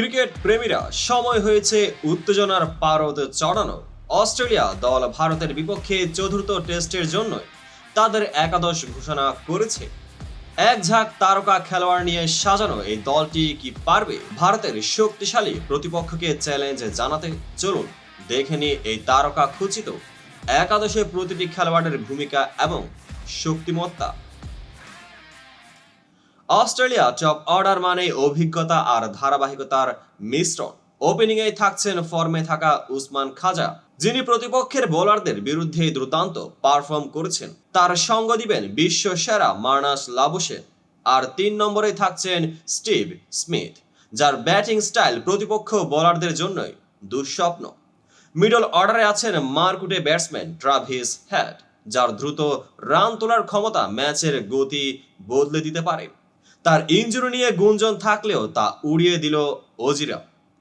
Cricket প্রেমীরা, সময় হয়েছে উত্তেজনার পারদ চড়ানো। অস্ট্রেলিয়া দল ভারতের বিপক্ষে চতুর্থ টেস্টের জন্য তাদের একাদশ ঘোষণা করেছে। এক ঝাঁক তারকা খেলোয়াড় নিয়ে সাজানো এই দলটি কি পারবে? ভারতের শক্তিশালী প্রতিপক্ষকে চ্যালেঞ্জ জানাতে চলুন, দেখে নিই এই তারকা খুচিত। একাদশে প্রতিটি খেলোয়াড়ের ভূমিকা এবং শক্তিমত্তা। অস্ট্রেলিয়া টপ অর্ডার মানে অভিজ্ঞতা আর ধারাবাহিকতার মিশ্রণ। ওপেনিংয়ে থাকছেন ফর্মে থাকা উসমান খাজা, যিনি প্রতিপক্ষের বোলারদের বিরুদ্ধে দুর্দান্ত পারফর্ম করেছেন। তার সঙ্গ দিবেন বিশ্ব সেরা মার্নাস লাবুসেন আর তিন নম্বরে থাকছেন স্টিভ স্মিথ, যার ব্যাটিং স্টাইল প্রতিপক্ষ বোলারদের জন্যই দুঃস্বপ্ন। মিডল অর্ডারে আছেন মারকুটে ব্যাটসম্যান ট্রাভিস হ্যাট যার দ্রুত রান তোলার ক্ষমতা ম্যাচের গতি বদলে দিতে পারে। তার ইঞ্জুরি নিয়ে গুঞ্জন থাকলেও তা উড়িয়ে দিল ওজিরা।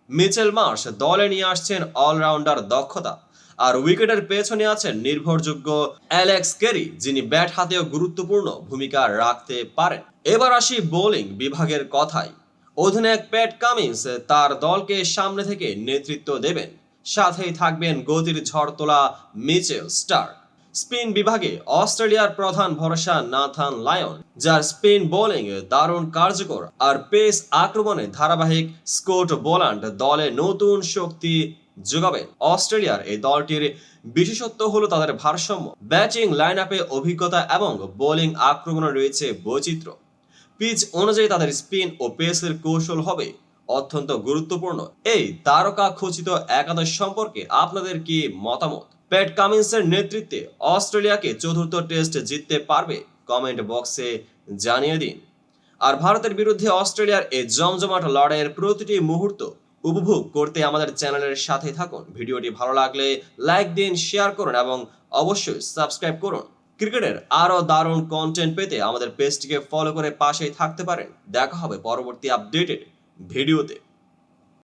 মিচেল মার্শ দলে নিয়ে আসছেন অলরাউন্ডার দক্ষতা, আর উইকেটের পেছনে আছেন নির্ভরযোগ্য অ্যালেক্স কেরি, যিনি ব্যাট হাতেও গুরুত্বপূর্ণ ভূমিকা রাখতে পারেন। এবার আসি বোলিং বিভাগের কথায়। অধিনায়ক প্যাট কামিন্স তার দলকে সামনে থেকে নেতৃত্ব দেবেন। সাথেই থাকবেন গতির ঝড় তোলা মিচেল স্টার্ক। স্পিন বিভাগে অস্ট্রেলিয়ার প্রধান ভরসা নাথান লায়ন, যার স্পিন বোলিং দারুণ কার্যকর আর পেস আক্রমণে ধারাবাহিক স্কোট বোলান্ড দলে নতুন শক্তি যোগাবেন অস্ট্রেলিয়ার এই দলটির বিশেষত্ব হলো তাদের ভারসাম্য, ব্যাটিং লাইন আপে অভিজ্ঞতা এবং বোলিং আক্রমণে রয়েছে বৈচিত্র্য। পিচ অনুযায়ী তাদের স্পিন ও পেসের কৌশল হবে অত্যন্ত গুরুত্বপূর্ণ। এই তারকা খচিত একাদশ সম্পর্কে আপনাদের কি মতামত? প্যাট কামিন্সের নেতৃত্বে অস্ট্রেলিয়াকে চতুর্থ টেস্ট জিততে পারবে কমেন্ট বক্সে জানিয়ে দিন। আর ভারতের বিরুদ্ধে অস্ট্রেলিয়ার এই জমজমাট লড়াইয়ের প্রতিটি মুহূর্ত উপভোগ করতে আমাদের চ্যানেলের সাথে থাকুন। ভিডিওটি ভালো লাগলে লাইক দিন শেয়ার করুন এবং অবশ্যই সাবস্ক্রাইব করুন। ক্রিকেটের আরও দারুণ কন্টেন্ট পেতে আমাদের পেজটিকে ফলো করে পাশেই থাকতে পারেন। দেখা হবে পরবর্তী আপডেটেড ভিডিওতে।